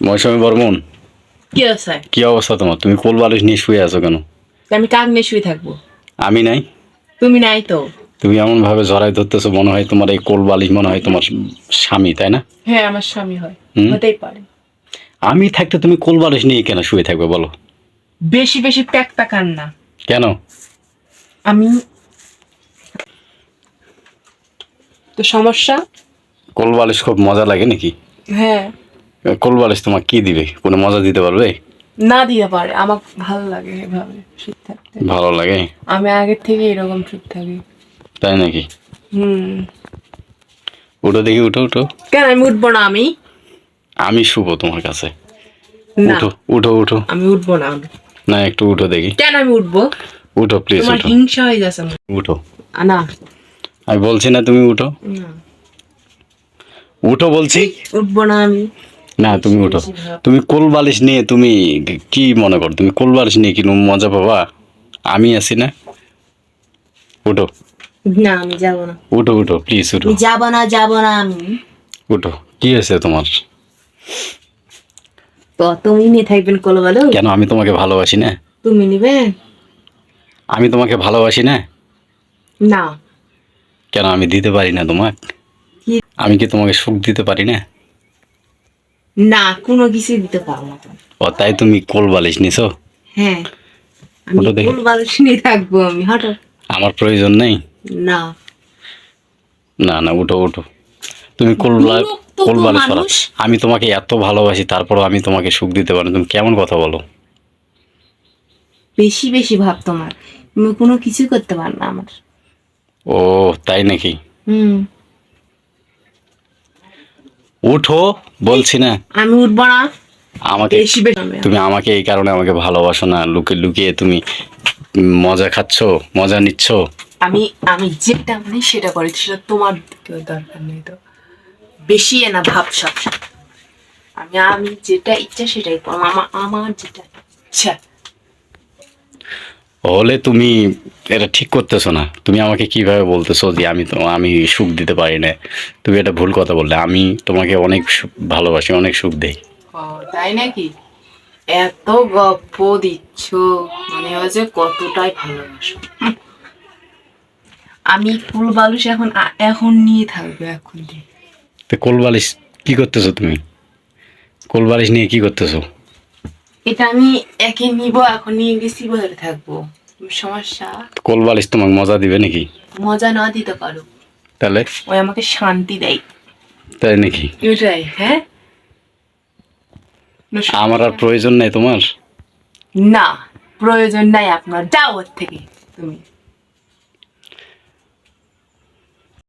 মৌসুমী বর্মন? কি আছে কি অবস্থা তোমার? তুমি কোল বালিশ নিয়ে শুয়ে আছো কেন? আমি কাক নিয়ে শুয়ে থাকব? আমি নাই। তুমি নাই তো? তুমি এমন ভাবে জড়াই ধরতেছো মনে হয় তোমার এই কোল বালিশ মনে হয় তোমার স্বামী তাই না? হ্যাঁ আমার স্বামী হয়। হতেই পারে। আমি থাকতে তুমি কোল বালিশ নিয়ে কেন শুয়ে থাকবে বলো? বেশি বেশি প্যাক প্যাকান না কেন? আমি তো সমস্যা। কোল বালিশ খুব মজা লাগে নাকি? হ্যাঁ। তোমার কি দিবে? কোনো মজা দিতে পারবে? না দিতে পারে আমার ভালো লাগে এভাবে শুয়ে থাকতে। ভালো লাগে? আমি আগের থেকে এরকম শুয়ে থাকি। তাই নাকি? হুম। উঠো দেখি উঠো উঠো। কেন আমি উঠবো না আমি? আমি শুভ তোমার কাছে। উঠো উঠো উঠো। আমি উঠবো না না একটু উঠো দেখি। কেন আমি উঠবো? উঠো প্লিজ তোমার হিংসা হয়ে যাচ্ছে উঠো। না। আমি বলছি না তুমি উঠো। না। উঠো বলছি। উঠবো না আমি। না তুমি উঠো তুমি কোল বালিশ নিয়ে তুমি কি মনে করো? তুমি কোল বালিশ নিয়ে কি মজা পাবা? আমি আছি না? উঠো না আমি যাব না। উঠো উঠো প্লিজ উঠো যাব না যাব না আমি। উঠো কি হয়েছে তোমার? তো তুমি নিয়ে থাকবেন কোলো বলো? কেন আমি তোমাকে ভালোবাসি না? তুমি নিবে? আমি তোমাকে ভালোবাসি না? না। কেন আমি দিতে পারি না তোমাকে? আমি কি তোমাকে সুখ দিতে পারি না? না কোনো কিছু দিতে পারব না ও তাই তুমি কোল বালিশ নিছো? হ্যাঁ আমি ওটা দেখি। কোল বালিশ নিয়ে থাকব আমি হঠাৎ। আমার প্রয়োজন নেই? না। না না উঠো উঠো। তুমি কোল বা- বিরক্ত তো বালিশ। মানুষ। আমি তোমাকে এত ভালোবাসি তারপরও আমি তোমাকে সুখ দিতে পারি না। তুমি কেমন কথা বলো? বেশি বেশি ভাব তোমার। তুমি কোনো কিছু করতে পার না আমার। ও তাই নাকি? হুম। উঠো বলছি না। আমি উঠবো না। আমাকে তুমি আমাকে এই কারণে আমাকে ভালোবাসো না। লুকে লুকিয়ে তুমি মজা খাচ্ছ মজা নিচ্ছ। আমি আমি যেটা মানে সেটা করি সেটা তোমার দরকার নেই তো। বেশি এ না ভাব সব। আমি আমি যেটা ইচ্ছা সেটাই আমার আমার যেটা ইচ্ছা। হলে তুমি এটা ঠিক করতেছো না। তুমি আমাকে কীভাবে বলতেছো যে আমি তো আমি সুখ দিতে পারি না? তুমি এটা ভুল কথা বললে। আমি তোমাকে অনেক ভালোবাসি অনেক সুখ দেই। তাই নাকি? এত গপ্প দিচ্ছ। মানে হচ্ছে কতটাই ভালোবাসো। আমি ফুল বালুস এখন এখন নিয়ে থাকব এখন তো কোলবালিশ কি করতেছো তুমি? কোলবালিশ নিয়ে কি করতেছো? এটা আমি একে নিব এখন নিয়ে গেছি ধরে থাকব। সমস্যা? কোলবালিশ তোমাকে মজা দিবে নাকি? মজা না দিতে পারো। তাহলে? ওই আমাকে শান্তি দেয়। তাই নাকি? ওটাই হ্যাঁ? আমার আর প্রয়োজন নাই তোমার? না প্রয়োজন নাই আপনার। যাও ওর থেকে তুমি।